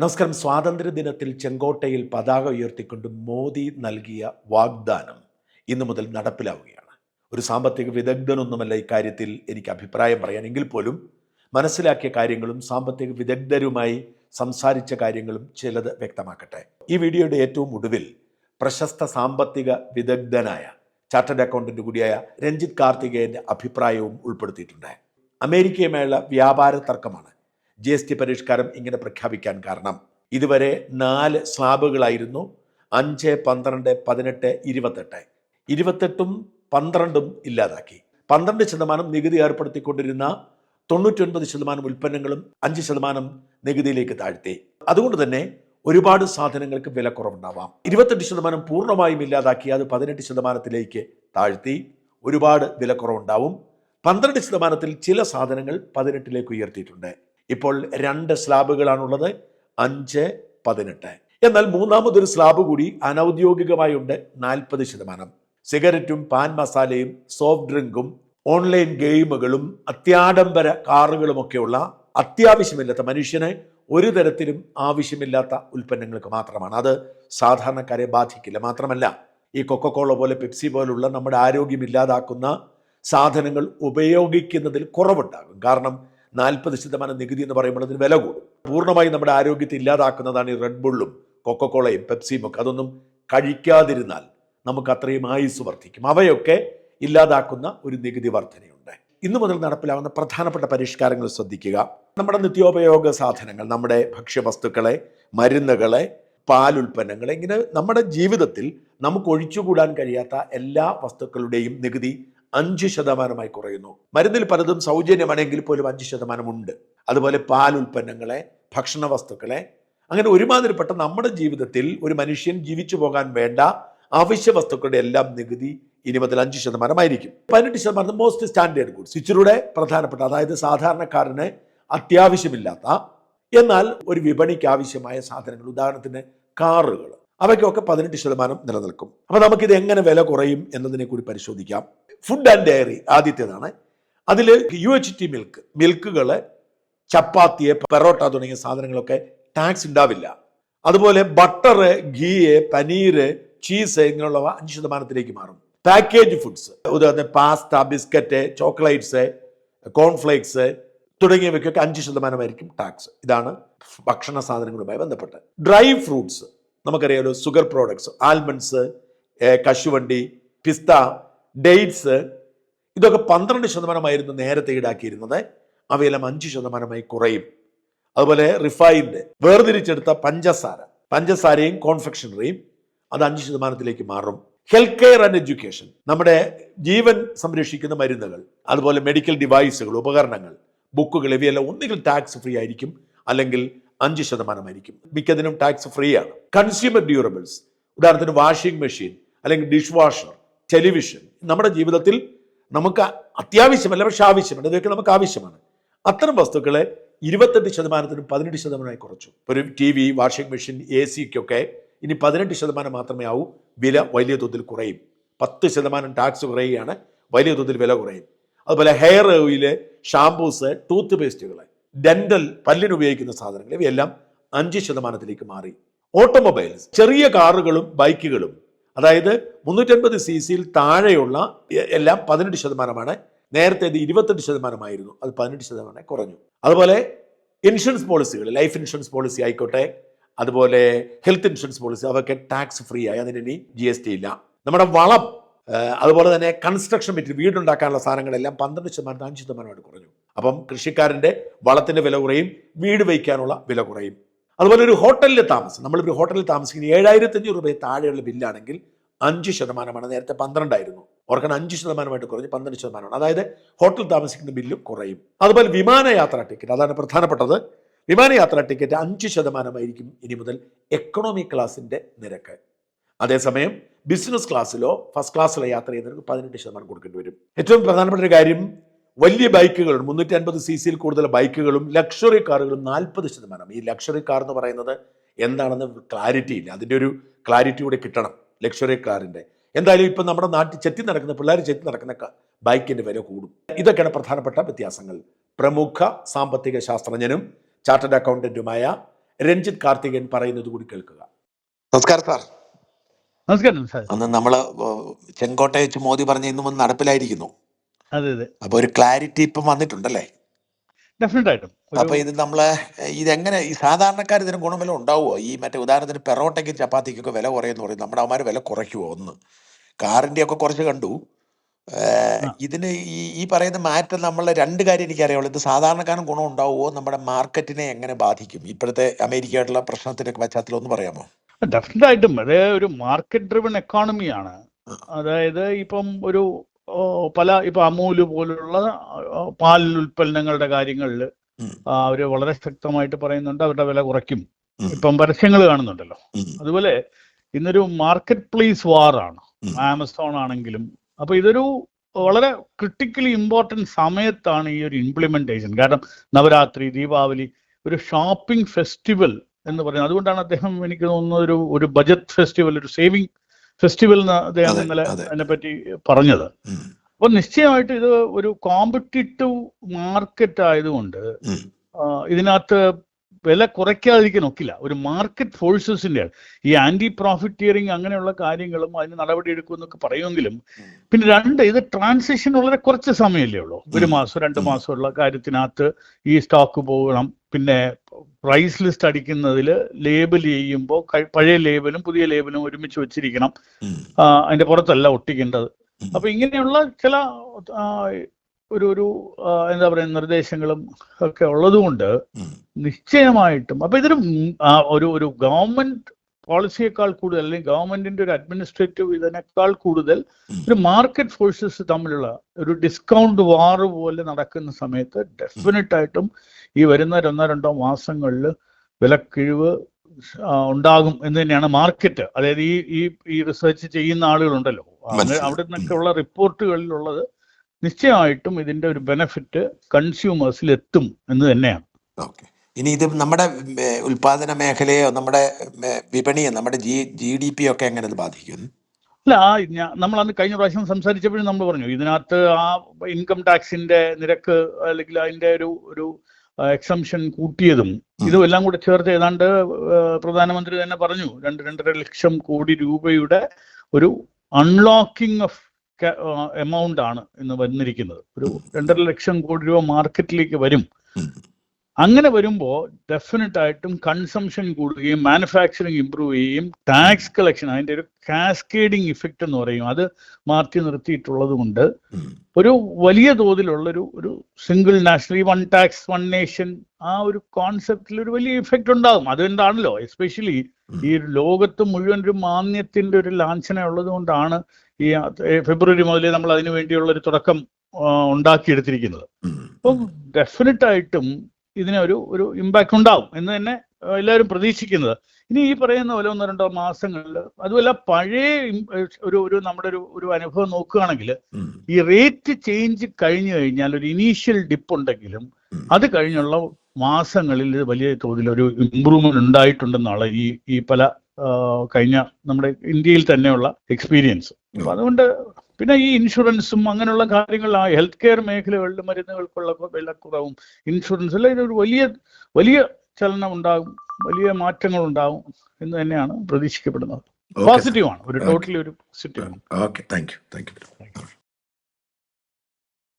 നമസ്കാരം. സ്വാതന്ത്ര്യ ദിനത്തിൽ ചെങ്കോട്ടയിൽ പതാക ഉയർത്തിക്കൊണ്ട് മോദി നൽകിയ വാഗ്ദാനം ഇന്നു മുതൽ നടപ്പിലാവുകയാണ്. ഒരു സാമ്പത്തിക വിദഗ്ധനൊന്നുമല്ല ഇക്കാര്യത്തിൽ എനിക്ക് അഭിപ്രായം പറയാനെങ്കിൽ പോലും മനസ്സിലാക്കിയ കാര്യങ്ങളും സാമ്പത്തിക വിദഗ്ധരുമായി സംസാരിച്ച കാര്യങ്ങളും ചിലത് വ്യക്തമാക്കട്ടെ. ഈ വീഡിയോയുടെ ഏറ്റവും ഒടുവിൽ പ്രശസ്ത സാമ്പത്തിക വിദഗ്ധനായ ചാർട്ടേഡ് അക്കൗണ്ടന്റ് കൂടിയായ രഞ്ജിത് കാർത്തികേയന്റെ അഭിപ്രായവും ഉൾപ്പെടുത്തിയിട്ടുണ്ട്. അമേരിക്കയുമായുള്ള വ്യാപാര തർക്കമാണ്. ജി എസ് ടി പരിഷ്കാരം ഇങ്ങനെ പ്രഖ്യാപിക്കാൻ കാരണം. ഇതുവരെ നാല് സ്ലാബുകളായിരുന്നു അഞ്ച് പന്ത്രണ്ട് പതിനെട്ട് ഇരുപത്തെട്ട്. ഇരുപത്തെട്ടും പന്ത്രണ്ടും ഇല്ലാതാക്കി. പന്ത്രണ്ട് ശതമാനം നികുതി ഏർപ്പെടുത്തിക്കൊണ്ടിരുന്ന തൊണ്ണൂറ്റൊൻപത് ശതമാനം ഉൽപ്പന്നങ്ങളും അഞ്ച് ശതമാനം നികുതിയിലേക്ക് താഴ്ത്തി. അതുകൊണ്ട് തന്നെ ഒരുപാട് സാധനങ്ങൾക്ക് വില കുറവുണ്ടാവാം ഇരുപത്തെട്ട് ശതമാനം പൂർണമായും ഇല്ലാതാക്കി അത് പതിനെട്ട് ശതമാനത്തിലേക്ക് താഴ്ത്തി ഒരുപാട് വില കുറവുണ്ടാവും പന്ത്രണ്ട് ശതമാനത്തിൽ ചില സാധനങ്ങൾ പതിനെട്ടിലേക്ക് ഉയർത്തിയിട്ടുണ്ട്. ഇപ്പോൾ രണ്ട് സ്ലാബുകളാണുള്ളത്. അഞ്ച് പതിനെട്ട്. എന്നാൽ മൂന്നാമതൊരു സ്ലാബ് കൂടി അനൗദ്യോഗികമായി ഉണ്ട് നാൽപ്പത് ശതമാനം. സിഗരറ്റും പാൻ മസാലയും സോഫ്റ്റ് ഡ്രിങ്കും ഓൺലൈൻ ഗെയിമുകളും അത്യാഡംബര കാറുകളുമൊക്കെയുള്ള അത്യാവശ്യമില്ലാത്ത മനുഷ്യനെ ഒരു തരത്തിലും ആവശ്യമില്ലാത്ത ഉൽപ്പന്നങ്ങൾക്ക് മാത്രമാണ്. അത് സാധാരണക്കാരെ ബാധിക്കില്ല. മാത്രമല്ല ഈ കൊക്കക്കോള പോലെ പെപ്സി പോലുള്ള നമ്മുടെ ആരോഗ്യം ഇല്ലാതാക്കുന്ന സാധനങ്ങൾ ഉപയോഗിക്കുന്നതിൽ കുറവുണ്ടാകും. കാരണം നാൽപ്പത് ശതമാനം നികുതി എന്ന് പറയുമ്പോൾ അതിന് വില കൂടും. പൂർണമായി നമ്മുടെ ആരോഗ്യത്തെ ഇല്ലാതാക്കുന്നതാണ് ഈ റെഡ് ബുള്ളും കൊക്കക്കോളയും പെപ്സിയും ഒക്കെ. അതൊന്നും കഴിക്കാതിരുന്നാൽ നമുക്ക് അത്രയും ആയുസ് വർദ്ധിക്കും. അവയൊക്കെ ഇല്ലാതാക്കുന്ന ഒരു നികുതി വർധനയുണ്ട്. ഇന്നു മുതൽ നടപ്പിലാവുന്ന പ്രധാനപ്പെട്ട പരിഷ്കാരങ്ങൾ ശ്രദ്ധിക്കുക. നമ്മുടെ നിത്യോപയോഗ സാധനങ്ങൾ നമ്മുടെ ഭക്ഷ്യവസ്തുക്കളെ മരുന്നുകളെ പാലുൽപ്പന്നങ്ങളെ ഇങ്ങനെ നമ്മുടെ ജീവിതത്തിൽ നമുക്ക് ഒഴിച്ചുകൂടാൻ കഴിയാത്ത എല്ലാ വസ്തുക്കളുടെയും നികുതി അഞ്ച് ശതമാനമായി കുറയുന്നു. മരുന്നിൽ പലതും സൗജന്യമാണെങ്കിൽ പോലും അഞ്ച് ശതമാനമുണ്ട്. അതുപോലെ പാൽ ഉൽപ്പന്നങ്ങളെ ഭക്ഷണ വസ്തുക്കളെ അങ്ങനെ ഒരുമാതിരിപ്പെട്ട നമ്മുടെ ജീവിതത്തിൽ ഒരു മനുഷ്യൻ ജീവിച്ചു പോകാൻ വേണ്ട അവശ്യ വസ്തുക്കളുടെ എല്ലാം നികുതി ഇനി മുതൽ അഞ്ച് ശതമാനമായിരിക്കും. പതിനെട്ട് ശതമാനം മോസ്റ്റ് സ്റ്റാൻഡേർഡ് ഗുഡ്സ് ഇച്ചിലൂടെ പ്രധാനപ്പെട്ട അതായത് സാധാരണക്കാരന് അത്യാവശ്യമില്ലാത്ത എന്നാൽ ഒരു വിപണിക്ക് ആവശ്യമായ സാധനങ്ങൾ ഉദാഹരണത്തിന് കാറുകൾ അവയ്ക്കൊക്കെ പതിനെട്ട് ശതമാനം നിലനിൽക്കും. അപ്പോൾ നമുക്കിത് എങ്ങനെ വില കുറയും എന്നതിനെ കൂടി പരിശോധിക്കാം. ഫുഡ് ആൻഡ് ഡയറി ആദ്യത്തേതാണ്. അതിൽ യു എച്ച് ടി മിൽക്ക് മിൽക്കുകൾ ചപ്പാത്തി പെറോട്ട തുടങ്ങിയ സാധനങ്ങളൊക്കെ ടാക്സ് ഉണ്ടാവില്ല അതുപോലെ ബട്ടർ ഗീ പനീര് ചീസ് ഇങ്ങനെയുള്ളവ അഞ്ച് ശതമാനത്തിലേക്ക് മാറും. പാക്കേജ് ഫുഡ്സ് ഉദാഹരണത്തിന് പാസ്ത ബിസ്ക്കറ്റ് ചോക്ലേറ്റ്സ് കോൺഫ്ലേക്സ് തുടങ്ങിയവയ്ക്കൊക്കെ അഞ്ച് ശതമാനമായിരിക്കും ടാക്സ് ഇതാണ് ഭക്ഷണ സാധനങ്ങളുമായി ബന്ധപ്പെട്ട്. ഡ്രൈ ഫ്രൂട്ട്സ് നമുക്കറിയാലോ സുഗർ പ്രോഡക്ട്സ് ആൽമണ്ട്സ് കശുവണ്ടി പിസ്ത ഡേറ്റ്സ് ഇതൊക്കെ പന്ത്രണ്ട് ശതമാനമായിരുന്നു നേരത്തെ ഈടാക്കിയിരുന്നത്. അവയെല്ലാം അഞ്ച് ശതമാനമായി കുറയും. അതുപോലെ റിഫൈൻഡ് വേർതിരിച്ചെടുത്ത പഞ്ചസാര. പഞ്ചസാരയും കോൺഫെക്ഷണറിയും അത് അഞ്ച് ശതമാനത്തിലേക്ക് മാറും. ഹെൽത്ത് കെയർ ആൻഡ് എഡ്യൂക്കേഷൻ നമ്മുടെ ജീവൻ സംരക്ഷിക്കുന്ന മരുന്നുകൾ അതുപോലെ മെഡിക്കൽ ഡിവൈസുകൾ ഉപകരണങ്ങൾ ബുക്കുകൾ ഇവയെല്ലാം ഒന്നുകിൽ ടാക്സ് ഫ്രീ ആയിരിക്കും അല്ലെങ്കിൽ അഞ്ച് ശതമാനമായിരിക്കും. മിക്കതിനും ടാക്സ് ഫ്രീ ആണ്. കൺസ്യൂമർ ഡ്യൂറബിൾസ് ഉദാഹരണത്തിന് വാഷിംഗ് മെഷീൻ അല്ലെങ്കിൽ ഡിഷ് വാഷർ ടെലിവിഷൻ. നമ്മുടെ ജീവിതത്തിൽ നമുക്ക് അത്യാവശ്യമല്ല പക്ഷെ ആവശ്യമാണ്. ഇതൊക്കെ നമുക്ക് ആവശ്യമാണ്. അത്തരം വസ്തുക്കളെ ഇരുപത്തെട്ട് ശതമാനത്തിനും പതിനെട്ട് ശതമാനമായി കുറച്ചു. ഒരു T V washing machine A സിക്കൊക്കെ ഇനി പതിനെട്ട് ശതമാനം മാത്രമേ ആവൂ. വില വലിയ തോതിൽ കുറയും. പത്ത് ശതമാനം ടാക്സ് കുറയുകയാണ്. വലിയ തോതിൽ വില കുറയും. അതുപോലെ ഹെയർ ഓയിൽ ഷാംപൂസ് ടൂത്ത് പേസ്റ്റുകൾ ഡെന്റൽ പല്ലിന് ഉപയോഗിക്കുന്ന സാധനങ്ങൾ ഇവയെല്ലാം അഞ്ച് ശതമാനത്തിലേക്ക് മാറി. ഓട്ടോമൊബൈൽസ് ചെറിയ കാറുകളും ബൈക്കുകളും അതായത് മുന്നൂറ്റൻപത് സി സിയിൽ താഴെയുള്ള എല്ലാം പതിനെട്ട് ശതമാനമാണ്. നേരത്തെ ഇത് ഇരുപത്തെട്ട് ശതമാനമായിരുന്നു. അത് പതിനെട്ട് ശതമാനം കുറഞ്ഞു. അതുപോലെ insurance policies life insurance policy ആയിക്കോട്ടെ അതുപോലെ ഹെൽത്ത് ഇൻഷുറൻസ് പോളിസി അതൊക്കെ ടാക്സ് ഫ്രീ ആയി അതിന് ഇനി ജി എസ് ടി ഇല്ല. നമ്മുടെ വളം അതുപോലെ തന്നെ കൺസ്ട്രക്ഷൻ മെറ്റീരിയൽ വീടുണ്ടാക്കാനുള്ള സാധനങ്ങളെല്ലാം പന്ത്രണ്ട് ശതമാനത്തിന് അഞ്ച് ശതമാനമായിട്ട് കുറഞ്ഞു. അപ്പം കൃഷിക്കാരന്റെ വളത്തിന്റെ വില കുറയും വീട് വയ്ക്കാനുള്ള വില കുറയും. അതുപോലെ ഒരു ഹോട്ടലിൽ താമസം. നമ്മളിപ്പോൾ ഹോട്ടലിൽ താമസിക്കുന്ന ഏഴായിരത്തി അഞ്ഞൂറ് രൂപയെ താഴെയുള്ള ബില്ലാണെങ്കിൽ അഞ്ച് ശതമാനമാണ്. നേരത്തെ പന്ത്രണ്ടായിരുന്നു. ഓർക്കാൻ അഞ്ച് ശതമാനമായിട്ട് കുറഞ്ഞ് പന്ത്രണ്ട് ശതമാനമാണ്. അതായത് ഹോട്ടൽ താമസിക്കുന്ന ബില്ലും കുറയും. അതുപോലെ വിമാനയാത്ര ടിക്കറ്റ് അതാണ് പ്രധാനപ്പെട്ടത്. വിമാനയാത്രാ ടിക്കറ്റ് അഞ്ച് ശതമാനമായിരിക്കും ഇനി മുതൽ എക്കണോമി ക്ലാസിന്റെ നിരക്ക്. അതേസമയം ബിസിനസ് ക്ലാസ്സിലോ ഫസ്റ്റ് ക്ലാസ്സിലോ യാത്ര ചെയ്യുന്നവർക്ക് പതിനെട്ട് ശതമാനം കൊടുക്കേണ്ടി വരും. ഏറ്റവും പ്രധാനപ്പെട്ട ഒരു കാര്യം വലിയ ബൈക്കുകൾ മുന്നൂറ്റി അൻപത് സി സിയിൽ കൂടുതൽ ബൈക്കുകളും ലക്ഷറി കാറുകളും നാൽപ്പത് ശതമാനം. ഈ ലക്ഷറി കാർ എന്ന് പറയുന്നത് എന്താണെന്ന് ക്ലാരിറ്റി ഇല്ല. അതിന്റെ ഒരു ക്ലാരിറ്റി കൂടെ കിട്ടണം ലക്ഷറി കാറിന്റെ എന്തായാലും ഇപ്പം നമ്മുടെ നാട്ടിൽ ചെത്തി നടക്കുന്ന പിള്ളേർ ചെത്തി നടക്കുന്ന ബൈക്കിന്റെ വില കൂടും. ഇതൊക്കെയാണ് പ്രധാനപ്പെട്ട വ്യത്യാസങ്ങൾ. പ്രമുഖ സാമ്പത്തിക ശാസ്ത്രജ്ഞനും ചാർട്ടേഡ് അക്കൗണ്ടന്റുമായ രഞ്ജിത് കാർത്തികൻ പറയുന്നത് കൂടി കേൾക്കുക. നമസ്കാരം സാർ. നമസ്കാരം സാർ. അന്ന് നമ്മൾ ചെങ്കോട്ടയച്ച് മോദി പറഞ്ഞ ഇന്നും നടപ്പിലായിരിക്കുന്നു. അതെ അതെ. അപ്പൊ ഒരു ക്ലാരിറ്റി ഇപ്പം വന്നിട്ടുണ്ടല്ലേ? ഡെഫിനറ്റായിട്ടും അപ്പൊ ഇത് നമ്മൾ ഇതെങ്ങനെ ഈ സാധാരണക്കാർ ഇതിന് ഗുണവില ഉണ്ടാവുമോ? ഈ മറ്റേ ഉദാഹരണത്തിന് പെറോട്ടയ്ക്കും ചപ്പാത്തിക്കൊക്കെ വില കുറയെന്ന് പറയും നമ്മുടെ അവന്മാർ വില കുറയ്ക്കുമോ ഒന്ന്? കാറിന്റെ ഒക്കെ കുറച്ച് കണ്ടു. ഇതിന് ഈ ഈ പറയുന്ന മാറ്റം നമ്മളെ രണ്ട് കാര്യം എനിക്കറിയാവുള്ളൂ ഇത് സാധാരണക്കാരന് ഗുണം ഉണ്ടാവുമോ? നമ്മുടെ മാർക്കറ്റിനെ എങ്ങനെ ബാധിക്കും? ഇപ്പോഴത്തെ അമേരിക്കയായിട്ടുള്ള പ്രശ്നത്തിന്റെ പശ്ചാത്തലം ഒന്ന് പറയാമോ? ഡെഫിനറ്റ് ആയിട്ടും അത് ഒരു മാർക്കറ്റ് ഡ്രിവൺ എക്കോണമിയാണ് അതായത് ഇപ്പം ഒരു പല ഇപ്പൊ അമൂൽ പോലുള്ള പാൽ ഉൽപ്പന്നങ്ങളുടെ കാര്യങ്ങളിൽ. അവർ വളരെ ശക്തമായിട്ട് പറയുന്നുണ്ട് അവരുടെ വില കുറയ്ക്കും. ഇപ്പം പരസ്യങ്ങൾ കാണുന്നുണ്ടല്ലോ. അതുപോലെ ഇന്നൊരു മാർക്കറ്റ് പ്ലേസ് വാറാണ്. ആമസോൺ ആണെങ്കിലും. അപ്പൊ ഇതൊരു വളരെ ക്രിട്ടിക്കലി ഇമ്പോർട്ടന്റ് സമയത്താണ് ഈ ഒരു ഇംപ്ലിമെന്റേഷൻ. കാരണം നവരാത്രി ദീപാവലി ഒരു ഷോപ്പിംഗ് ഫെസ്റ്റിവൽ എന്ന് പറയുന്നത്. അതുകൊണ്ടാണ് അദ്ദേഹം എനിക്ക് തോന്നുന്നത് ഒരു ഒരു ബജറ്റ് ഫെസ്റ്റിവൽ ഒരു സേവിങ് ഫെസ്റ്റിവൽ എന്ന് അദ്ദേഹം ഇന്നലെ അതെ. അതിനെപ്പറ്റി പറഞ്ഞത് അപ്പൊ നിശ്ചയമായിട്ട് ഇത് ഒരു കോമ്പറ്റിറ്റീവ് മാർക്കറ്റ് ആയതുകൊണ്ട്. ഇതിനകത്ത് വില കുറയ്ക്കാതിരിക്കാൻ ഒക്കില്ല. ഒരു മാർക്കറ്റ് ഫോഴ്സസിന്റെ ഈ ആന്റി പ്രോഫിറ്റിയറിങ് അങ്ങനെയുള്ള കാര്യങ്ങളും അതിന് നടപടി എടുക്കുമെന്നൊക്കെ പറയുമെങ്കിലും പിന്നെ രണ്ട് ഇത് ട്രാൻസിഷൻ വളരെ കുറച്ച് സമയമല്ലേ ഉള്ളൂ. ഒരു മാസം രണ്ട്. മാസമുള്ള കാര്യത്തിനകത്ത് ഈ സ്റ്റോക്ക് പോകണം. പിന്നെ പ്രൈസ് ലിസ്റ്റ് അടിക്കുന്നതിൽ ലേബൽ ചെയ്യുമ്പോൾ പഴയ ലേബലും പുതിയ ലേബലും ഒരുമിച്ച് വെച്ചിരിക്കണം. അതിന്റെ പുറത്തല്ല ഒട്ടിക്കേണ്ടത്. അപ്പൊ ഇങ്ങനെയുള്ള ചില ഒരു ഒരു എന്താ പറയുക നിർദ്ദേശങ്ങളും ഒക്കെ ഉള്ളതുകൊണ്ട് നിശ്ചയമായിട്ടും അപ്പൊ ഇതൊരു ഒരു ഒരു ഗവൺമെന്റ് പോളിസിയേക്കാൾ കൂടുതൽ അല്ലെങ്കിൽ ഗവൺമെന്റിന്റെ ഒരു അഡ്മിനിസ്ട്രേറ്റീവ് ഇതിനേക്കാൾ കൂടുതൽ ഒരു മാർക്കറ്റ് ഫോഴ്സസ് തമ്മിലുള്ള ഒരു ഡിസ്കൗണ്ട് വാർ പോലെ നടക്കുന്ന സമയത്ത് ഡെഫിനറ്റ് ആയിട്ടും ഈ വരുന്ന ഒന്നോ രണ്ടോ മാസങ്ങളിൽ വിലക്കിഴിവ് ഉണ്ടാകും എന്ന് തന്നെയാണ് മാർക്കറ്റ്. അതായത് ഈ ഈ റിസർച്ച് ചെയ്യുന്ന ആളുകളുണ്ടല്ലോ. അവിടെ നിന്നൊക്കെ ഉള്ള റിപ്പോർട്ടുകളിലുള്ളത് നിശ്ചയമായിട്ടും ഇതിന്റെ ഒരു ബെനഫിറ്റ് കൺസ്യൂമേഴ്സിൽ എത്തും എന്ന് തന്നെയാണ്. ഓക്കെ ഇനി ഇത് നമ്മുടെ ഉൽപാദന മേഖലയോ നമ്മുടെ വിപണിയോ നമ്മുടെ ജി ജി ഡി പി ഒക്കെ എങ്ങനെ ബാധിക്കുന്നു ബാധിക്കും? അല്ല നമ്മൾ അന്ന് കഴിഞ്ഞ പ്രാവശ്യം സംസാരിച്ചപ്പോഴും നമ്മൾ പറഞ്ഞു ഇതിനകത്ത് ആ ഇൻകം ടാക്സിന്റെ നിരക്ക് അല്ലെങ്കിൽ അതിന്റെ ഒരു ഒരു എക്സംഷൻ കൂട്ടിയതും. ഇതും എല്ലാം കൂടെ ചേർത്ത് ഏതാണ്ട് പ്രധാനമന്ത്രി തന്നെ പറഞ്ഞു രണ്ട് രണ്ടര ലക്ഷം കോടി രൂപയുടെ ഒരു അൺലോക്കിംഗ് ഓഫ് എമൗണ്ട് ആണ് ഇന്ന് വന്നിരിക്കുന്നത് ഒരു രണ്ടര ലക്ഷം കോടി രൂപ മാർക്കറ്റിലേക്ക് വരും. അങ്ങനെ വരുമ്പോൾ ഡെഫിനറ്റ് ആയിട്ടും കൺസംഷൻ കൂടുകയും മാനുഫാക്ചറിങ് ഇമ്പ്രൂവ് ചെയ്യുകയും ടാക്സ് കളക്ഷൻ അതിന്റെ ഒരു കാസ്കേഡിങ് ഇഫക്റ്റ് എന്ന് പറയും. അത് മാറ്റി നിർത്തിയിട്ടുള്ളത് കൊണ്ട് ഒരു വലിയ തോതിലുള്ളൊരു ഒരു സിംഗിൾ നാഷണൽ ഈ വൺ ടാക്സ് വൺ നേഷൻ ആ ഒരു കോൺസെപ്റ്റിൽ ഒരു വലിയ ഇഫക്റ്റ് ഉണ്ടാകും. അതുകൊണ്ടാണല്ലോ എസ്പെഷ്യലി ഈ ലോകത്ത് മുഴുവൻ ഒരു മാന്യത്തിന്റെ ഒരു ലാഞ്ചന ഉള്ളത് കൊണ്ടാണ് ഈ ഫെബ്രുവരി മുതലേ നമ്മൾ അതിനു വേണ്ടിയുള്ള ഒരു തുടക്കം ഉണ്ടാക്കിയെടുത്തിരിക്കുന്നത്. അപ്പം ഡെഫിനറ്റ് ആയിട്ടും ഇതിന് ഒരു ഒരു ഇമ്പാക്റ്റ് ഉണ്ടാവും എന്ന് തന്നെ എല്ലാവരും പ്രതീക്ഷിക്കുന്നത് ഇനി ഈ പറയുന്ന പോലെ ഒന്നോ രണ്ടോ മാസങ്ങളിൽ അതുമല്ല പഴയ ഒരു ഒരു നമ്മുടെ ഒരു ഒരു അനുഭവം നോക്കുകയാണെങ്കിൽ. ഈ റേറ്റ് ചേഞ്ച് കഴിഞ്ഞു കഴിഞ്ഞാൽ ഒരു ഇനീഷ്യൽ ഡിപ്പ് ഉണ്ടെങ്കിലും. അത് കഴിഞ്ഞുള്ള മാസങ്ങളിൽ വലിയ തോതിൽ ഒരു ഇമ്പ്രൂവ്മെന്റ് ഉണ്ടായിട്ടുണ്ടെന്നാണ് ഈ ഈ പല കഴിഞ്ഞ നമ്മുടെ ഇന്ത്യയിൽ തന്നെയുള്ള എക്സ്പീരിയൻസ് അതുകൊണ്ട് പിന്നെ ഈ ഇൻഷുറൻസും അങ്ങനെയുള്ള കാര്യങ്ങൾ ആ ഹെൽത്ത് കെയർ മേഖലകളിൽ മരുന്നുകൾക്കുള്ള വിലക്കുറവും ഇൻഷുറൻസ് എല്ലാം ഇതൊരു വലിയ വലിയ ചലനം ഉണ്ടാകും വലിയ മാറ്റങ്ങൾ ഉണ്ടാകും എന്ന് തന്നെയാണ് പ്രതീക്ഷിക്കപ്പെടുന്നത്. പോസിറ്റീവാണ് പോസിറ്റീവ് ആണ്. ഒരു. ടോട്ടലി ഒരു പോസിറ്റീവ് ആണ്. Okay thank you thank you